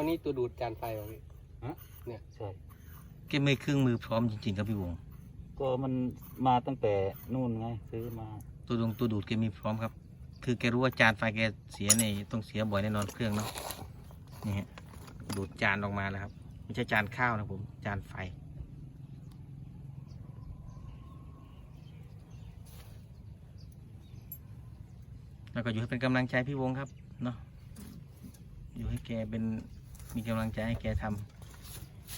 อันนี้ตัวดูดจานไฟเหรอพี่ใช่แกไม่เครื่องมือพร้อมจริงๆครับพี่วง ก็มันมาตั้งแต่นู่นไงซื้อมาตัวดงตัวดูดแกมีพร้อมครับ คือแกรู้ว่าจานไฟแกเสียในต้องเสียบ่อยแน่นอนเครื่องเนาะ นี่ฮะดูดจานออกมาแล้วครับไม่ใช่จานข้าวนะผม จานไฟ แล้วก็อยู่ให้เป็นกำลังใจพี่วงครับเนาะ อยู่ให้แกเป็น มีกำลังใจให้แกท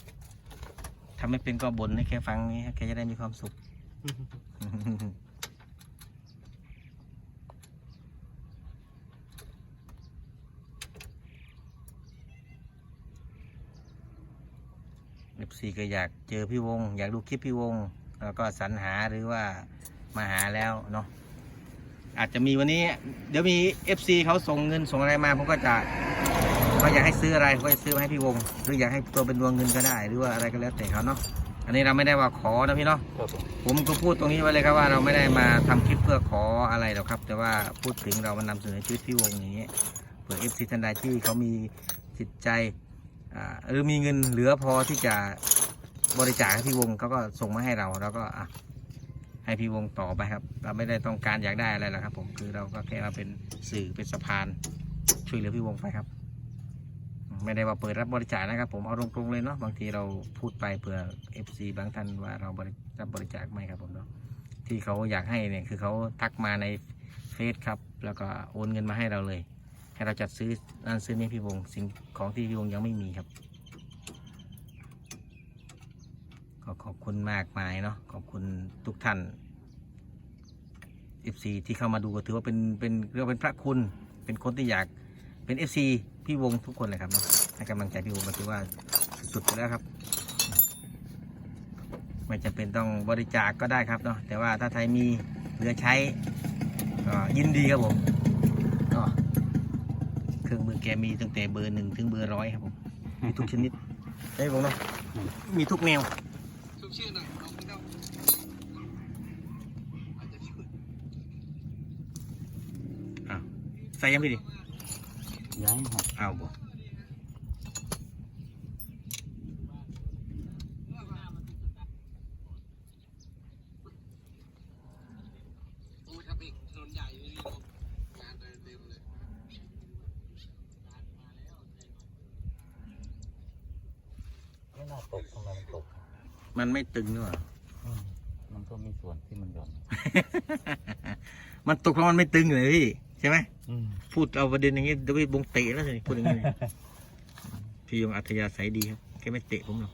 ำทำไม่เป็นก็บ่นให้แกฟังนี้แกจะได้มีความสุขเอฟซีก็อยากเจอพี่วง อยากดูคลิปพี่วง แล้วก็สรรหาหรือว่ามาหาแล้วเนาะอาจจะมีวันนี้ เดี๋ยวมีเอฟซีเขาส่งเงินส่งอะไรมาผมก็จะ เขาอยากให้ซื้ออะไรก็จะซื้อมาให้พี่วง หรืออยากให้ตัวเป็นดวงเงินก็ได้ หรือว่าอะไรก็แล้วแต่เขาเนาะอันนี้เราไม่ได้ว่าขอนะพี่เนาะผมก็พูดตรงนี้ไว้เลยครับว่าเราไม่ได้มาทำคลิปเพื่อขออะไรหรอกครับ แต่ว่าพูดถึงเรามานำเสนอชีวิตพี่วงอย่างนี้เผื่อเอฟซีท่านใดที่เขามีจิตใจหรือมีเงินเหลือพอที่จะบริจาคให้พี่วงเขาก็ส่งมาให้เราแล้วก็อะให้พี่วงต่อไปครับ เราไม่ได้ต้องการอยากได้อะไรหรอกครับ ผมคือเราก็แค่มาเป็นสื่อเป็นสะพานช่วยเหลือพี่วงไปครับ ไม่ได้ว่าเปิดรับบริจาคนะครับ ผมเอาตรงๆเลยเนาะบางทีเราพูดไปเผื่อ FC บางท่านว่าเราบริรับบริจาคไม่ครับผมเนาะที่เขาอยากให้เนี่ยคือเขาทักมาในเฟซครับ แล้วก็โอนเงินมาให้เราเลย ให้เราจัดซื้อนั่นซื้อนี่พี่วงสิ่งของที่พี่วงยังไม่มีครับก็ขอบคุณมากมายเนาะขอบคุณทุกท่าน FC ที่เข้ามาดูก็ถือว่าเป็นเป็นเรียกว่าเป็นพระคุณเป็นคนที่อยากเป็น FC พี่วงทุกคนเลยครับเนาะให้กำลังใจพี่วงก็ถือว่าสุดๆไปแล้วครับ ไม่จำเป็นต้องบริจาคก็ได้ครับเนาะแต่ว่าถ้าใครมีเหลือใช้ก็ยินดีครับผมก็เครื่องมือแกมีตั้งแต่เบอร์หนึ่งถึงเบอร์ร้อยครับผมมีทุกชนิดไอ้ยผมเนาะมีทุกแนวชุบชื่อหน่อยน้องไม่ต้องอาจจะช่วยอ้าวใส่ยังพี่ดิ ย้ายครับอ้าวบ่โอ้ยถ้าเป็นถนนใหญ่นี่งานเดินเต็มเลยไม่น่าตกทำไมมันตกมันไม่ตึงด้วยอืมมันก็มีส่วนที่มันหย่อน มันตกเพราะมันไม่ตึงเลยพี่ ใช่ไหมอืมพูดเอาประเด็นอย่างนี้เดี๋ยวพี่บงเตะแล้วสิพูดอย่างนี้พี่ยงอัธยาศัยดีครับแกไม่เตะผมหรอก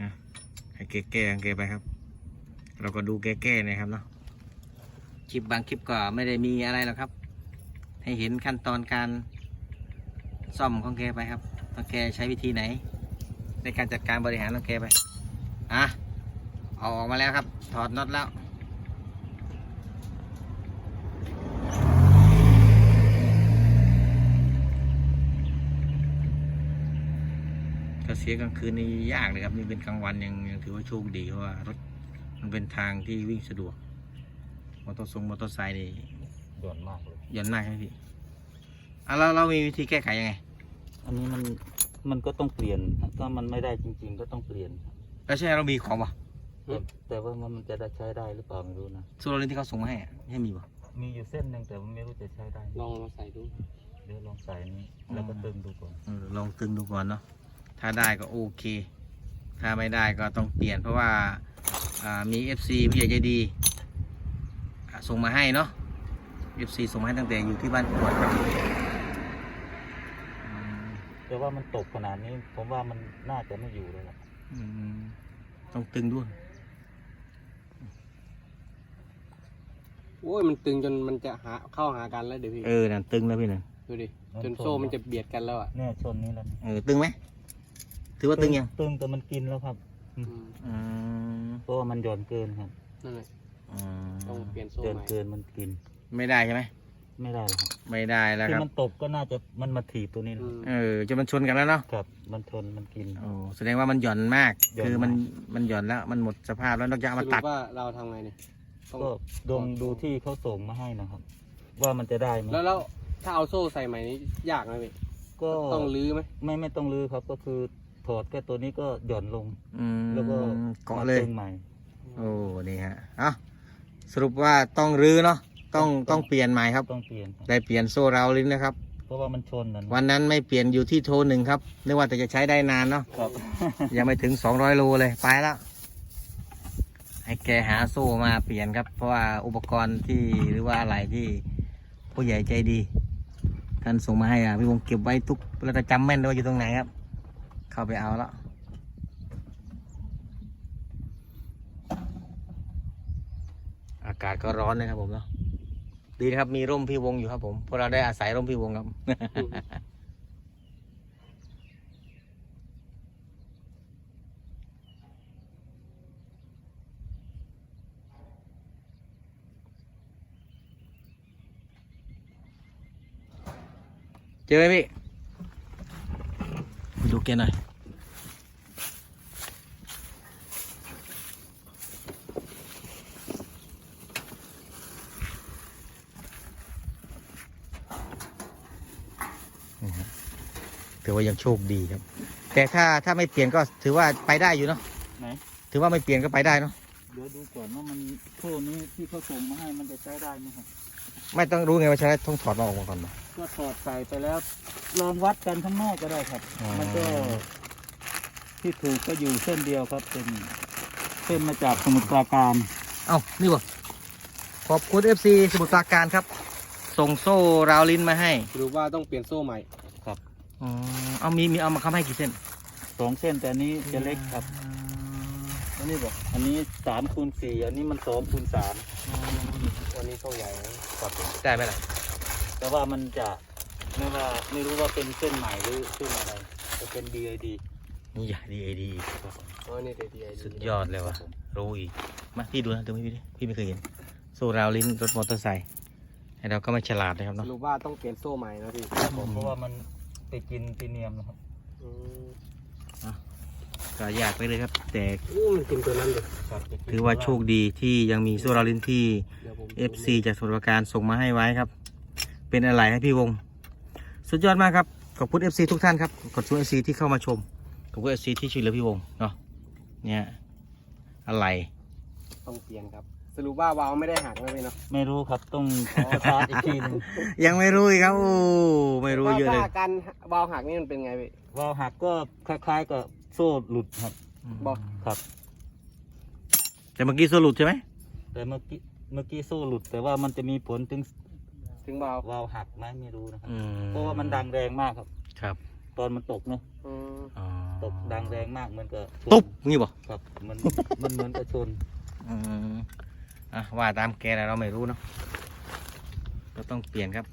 นะให้แกแก้ของแกไปครับ เราก็ดูแกแก้นะครับเนาะคลิปบางคลิปก็ไม่ได้มีอะไรหรอกครับ ให้เห็นขั้นตอนการซ่อมของแกไปครับว่าแกใช้วิธีไหน ในการจัดการบริหารของแกไปอะ เอาออกมาแล้วครับ ถอดน็อตแล้ว ถ้าเสียกลางคืนนี่ยากเลยครับ นี่เป็นกลางวันยังยังถือว่าโชคดีเพราะว่ารถมันเป็นทางที่วิ่งสะดวก มอเตอร์ทรงมอเตอร์ไซค์นี่หย่อนมากเลยหย่อนมากใช่ไหมพี่อะเราเรามีวิธีแก้ไขยังไง อันนี้มันมันก็ต้องเปลี่ยนถ้ามันไม่ได้จริง ๆ ก็ต้องเปลี่ยนครับแล้วใช่เรามีของปะ แต่แต่ว่ามันจะได้ใช้ได้หรือเปล่าไม่รู้นะโซลารินที่เขาส่งมาให้อะให้มีปะมีอยู่เส้นหนึ่งแต่ว่าไม่รู้จะใช้ได้ลองมาใส่ดูเดี๋ยวลองใส่นี้แล้วก็เติมดูก่อนเออลองตึงดูก่อนเนาะถ้าได้ก็โอเค ถ้าไม่ได้ก็ต้องเปลี่ยนเพราะว่าอ่ามี FC ผู้ใหญ่ใจดีอ่าส่งมาให้เนาะ FC ส่งมาให้ตั้งแต่อยู่ที่บ้านกวดครับอืมแต่ว่ามันตกขนาดนี้ ผมว่ามันน่าจะไม่อยู่เลยล่ะ อืมต้องตึงด้วย โอ้ยมันตึงจนมันจะหาเข้าหากันแล้วเดี๋ยวพี่เออนั่นตึงแล้วพี่นั่นดูดิจนโซ่มันจะเบียดกันแล้วอะเนี่ยชนนี้แล้วเออตึงไหมถือว่าตึงยังตึงแต่มันกินแล้วครับอืมอืมเพราะว่ามันหย่อนเกินครับนั่นแหละอืมต้องเปลี่ยนโซ่เกินใหม่เกินมันกิน ไม่ได้ใช่ไหมไม่ได้หรอกครับไม่ได้แล้วที่ครับ มันตกก็น่าจะมันมาถีบตัวนี้อืนะมเออจะมันชนกันแล้วเนาะครับ มันชนมันกิน โอ้แสดงว่ามันหย่อนมาก หย่อนคือมันมาก มันหย่อนแล้วมันหมดสภาพแล้วนอกจากเอาสมารุตัปดว่าเราทำไงเนี่ยต้อง ก็ดงดูที่เขาส่งมาให้นะครับ ว่ามันจะได้ไหมแล้วแล้วถ้าเอาโซ่ใส่ใหม่นี้ยากไหมพี่ก็ต้องลื้อไหมไม่ไม่ต้องลื้อครับก็คือถอดแค่ตัวนี้ก็หย่อนลงอืมแล้วก็เกาะเลยตึงใหม่ โอ้นี่ฮะเอะสรุปว่าต้องรื้อเนาะต้องต้องเปลี่ยนใหม่ครับต้องเปลี่ยนครับได้เปลี่ยนโซ่ราวลิ้นนะครับเพราะว่ามันชนนะวันนั้นไม่เปลี่ยนอยู่ที่โทหนึ่งครับนึกว่าแต่จะใช้ได้นานเนาะครับยังไม่ถึง200โลเลยไปแล้ว ให้แกหาโซ่มาเปลี่ยนครับ เพราะว่าอุปกรณ์ที่หรือว่าอะไรที่ผู้ใหญ่ใจดีท่านส่งมาให้อะพี่วงเก็บไว้ทุกเราจะจำแม่นว่าอยู่ตรงไหนครับ เข้าไปเอาแล้วอากาศก็ร้อนนะครับผมเนาะดีนะครับมีร่มพี่วงอยู่ครับผมพราะเราได้อาศัยร่มพี่วงครับ เจอไหมพี่ไปดูแกหน่อยนี่ครับถือว่ายังโชคดีครับ แต่ถ้าถ้าไม่เปลี่ยนก็ถือว่าไปได้อยู่เนาะไหน ถือว่าไม่เปลี่ยนก็ไปได้เนาะ เดี๋ยวดูก่อนว่ามันโซ่นี้ที่เขาส่งมาให้มันจะใช้ได้ไหมครับ ไม่ต้องรู้ไงว่าใช้ต้องถอดมาออกมาก่อนมาก็ถอดใส่ไปแล้ว ลองวัดกันข้างนอกก็ได้ครับอ๋อมันก็ที่ถูกก็อยู่เส้นเดียวครับเป็นเส้นมาจากสมุทรปราการเอ้านี่วะขอบคุณ FC สมุทรปราการครับ ส่งโซ่ราวลิ้นมาให้หรือว่าต้องเปลี่ยนโซ่ใหม่ครับอ๋อเอามีมีเอามาคำให้กี่เส้นสองเส้นแต่อันนี้จะเล็กครับอันนี้บอกอันนี้สามคูณสี่อันนี้มันสองคูณสามวั นนี้โซ่ใหญ่นะครับได้ไหมล่ะแต่ว่ามันจะไม่ว่าไม่รู้ว่าเป็นเส้นใหม่หรือเส้นอะไรจะเป็น BID นี่อย่าดีดีครับผมอ๋อนี่เดียสุดยอดเลยว่ะรู้อีกมาพี่ดูนะดูให้พี่ดิพี่ไม่เคยเห็นโซ่ราวลิ้นรถมอเตอร์ไซค์ให้เราก็ไม่ฉลาดนะครับสเนาะรุปว่าต้องเปลี่ยนโซ่ใหม่นะพี่ผมเพราะว่ามันไปกินตีเนียมนะครับอืม ก็อยากไปเลยครับ แต่อู้มันกินตัวนั้นเลยครับไปกินถือว่าโชคดีที่ยังมีโซ่ราวลิ้นที่เดี๋ยวผม FC จากสมุทรปราการส่งมาให้ไว้ครับ เป็นอะไรให้พี่วง สุดยอดมากครับ ขอบคุณ FC ทุกท่านครับขอบคุณ FC ที่เข้ามาชม ขอบคุณ FC ที่ช่วยเหลือพี่วงเนาะเนี่ยอะไรต้องเปลี่ยนครับสรุปว่าวาล์วไม่ได้หักนะพี่เนาะไม่รู้ครับต้องสตาร์ทอีกทีหนึงยังไม่รู้อีกครับโอ้ไม่รู้เยอะเลยว่าการวาล์วหักนี่มันเป็นไงพี่วาล์วหักก็คล้ายๆกับ โซ่หลุดครับ บอก ครับ แต่เมื่อกี้สรุปใช่ไหมแต่เมื่อกี้เมื่อกี้โซ่หลุด แต่ว่ามันจะมีผลถึงถึงวาล์ววาล์วหักไหมไม่รู้นะครับอืมเพราะว่ามันดังแรงมากครับ ครับ ตอนมันตกเนาะอืมอ๋อตกดังแรงมากเหมือนกับชนตุ๊บงี้บ่ครับมันมันเหมือนกับชนอืมอะว่าตามแกนะเราไม่รู้เนาะเราต้องเปลี่ยนครับ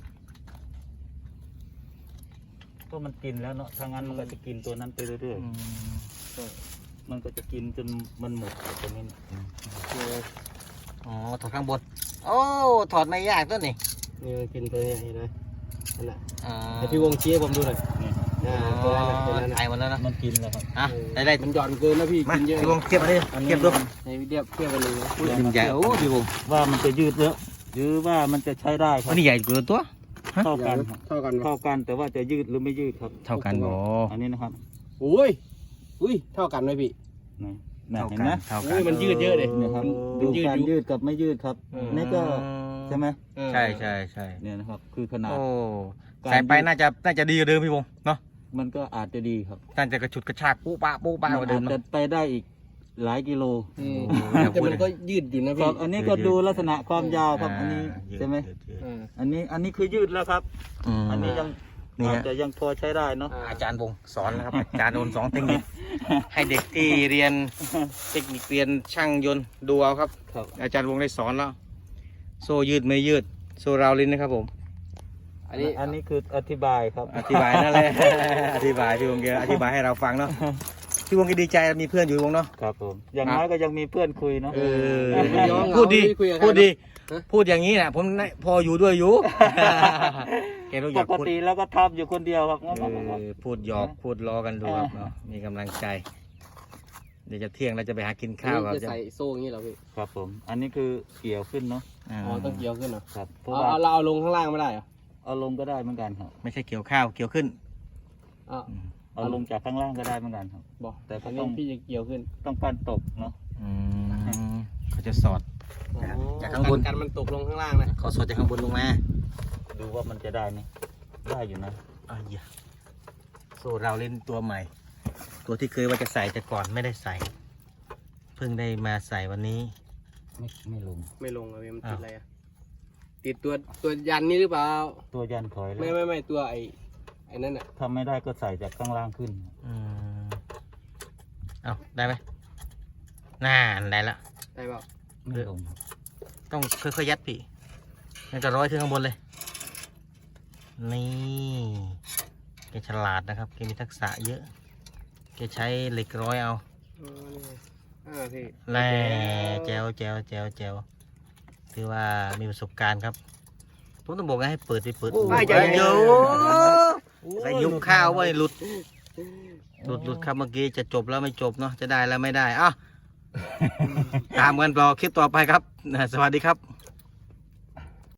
ก็มันกินแล้วเนาะถ้างั้นมันก็จะกินตัวนั้นไปเรื่อยๆก็มันก็จะกินจนมันหมดตัวนี้เนี่ยอ๋อถอดข้างบน โอ้ถอดไม่ยากตัวนี่นี่มันกินตัวนี้เห็นไหมนั่นแหละอ๋อแต่พี่วงชี้ให้ผมดูหน่อยนี่อ่าตัวนั้นน่ะตัวนั้นไอน่ะหมดแล้วนะมันกินแล้วครับอะเออได้ได้มันหย่อนเกินนะพี่มากินเยอะพี่วงเทียบมาดิอันนี้เทียบดูในวิดีโอเทียบกันเลยนะ อุ้ยมันใหญ่โอ้พี่วงว่ามันจะยืดเยอะหรือว่ามันจะใช้ได้ครับอันนี้ใหญ่กว่าตัว เท่ากันครับเท่ากันปะเท่ากันแต่ว่าจะยืดหรือไม่ยืดครับ เท่ากันบ่อันนี้นะครับโอ้ยอุ้ยเท่ากันไหมพี่นี่นะเท่าเห็นกันไหมเท่าโอ้กันยมันยืดเยอะเลยเนี่ยครับมัดูนยืดการอยู่ยืดกับไม่ยืดครับเออนี่ก็ใช่ไหมเออใช่ใช่ใช่เนี่ยนะครับ คือขนาดโอ้การใส่ไปยืดน่าจะน่าจะดีกว่าเดิมพี่วงเนาะมันก็อาจจะดีครับน่าจะกระชุดกระชากปุ๊ปะปุ๊ปะกว่าเดิอามจจะเนาะไปได้อีก หลายกิโลอืมโอ้โหอย่าแต่พูดมันเลยก็ยืดอยู่นะครัพี่บอันนี้ก็ดูลักษณะความยาวครับอันนี้ยืดใช่ไหมยืดยืดเอออันนี้อันนี้คือยืดแล้วครับมอันนี้ยังนี่อาฮะจจะยังพอใช้ได้เนาะอ่าอาจารย์วงสอนนะครับ อาจารย์โดนสองเทคนิคให้เด็กที่เรียนเทคนิคเรียนช่างยนต์ดูเอาครับ ครับ อาจารย์วงได้สอนแล้ว โซ่ยืดไม่ยืด โซ่ราวลิ้นนะครับผม อันนี้อันนี้คืออธิบายครับ อธิบายนั่นแหละ อธิบายพี่วงแกอธิบายให้เราฟังเนาะ พี่วงก็ดีใจมีเพื่อนอยู่วงเนาะ ครับผม อย่างน้อยก็ยังมีเพื่อนคุยเนาะเออไม่ยอมเหงาพูดดีไม่คุยกับใคร พูดดีฮะพูดอย่างนี้นะผมน่ะพออยู่ด้วยอยู่ แกรู้อปยากกพูดติแล้วก็ทำอยู่คนเดียวครับเออพูดหยอกพูดล้อกันดูครับเนาะมีกำลังใจ เดี๋ยวจะเที่ยงเราจะไปหากินข้าวเราจะใส่โซ่อย่างนี้เหรอพี่ครับผม อันนี้คือเกี่ยวขึ้นเนาะอ่าอ๋อต้องเกี่ยวขึ้นเหรอครับเพราะเอาว่าเอาเราเอาลงข้างล่างไม่ได้เหรอเอาลงก็ได้เหมือนกันครับ ไม่ใช่เกี่ยวข้าวเกี่ยวขึ้นเอา เอาลงจากข้างล่างก็ได้เหมือนกันครับ บอกแต่ก็อันต้นี้องพี่จะเกี่ยวขึ้นต้องการตกเนาะอืมเขาจะสอดจากข้างบน กันมันตกลงข้างล่างนะเขาสอดจากข้างบนลงมาดูว่ามันจะได้ไหมได้อยู่นะอะอย่าโซ่เราเล่นตัวใหม่ ตัวที่เคยว่าจะใส่แต่ก่อนไม่ได้ใส่ เพิ่งได้มาใส่วันนี้ ไม่ไม่ลง ไม่ลงอะพี่มันติดอ้าว อะไรอะติดตัวตัวยันนี่หรือเปล่า ตัวยันถอยแล้ไม่วไม่ไม่ตัวไอ้ ไอ้นั่นอะทำไม่ได้ก็ใส่จากข้างล่างขึ้น อืมเอาได้ไหมน่าได้ละ ได้เปล่าไม่ลงต้องค่อยๆยัดพี่นั่นก็ร้อยขึ้นข้างบนเลย นี่แกฉลาดนะครับแกมีทักษะเยอะแกใช้เหล็กร้อยเอาอ๋อนี่ไงอ่าพี่แน่แจวแจวแจวแจวถือว่ามีประสบการณ์ครับ ผมต้องบอกให้เปิดไปเปิดโอ้ไอ้ยเดี๋ยวใหญ่เดี๋ยวโอ้ ใส่ยุบข้าวไว้หลุด หลุดหลุดครับเมื่อกี้จะจบแล้วไม่จบเนาะจะได้แล้วไม่ได้อ้าวตามกันรอคลิปต่อไปครับ สวัสดีครับ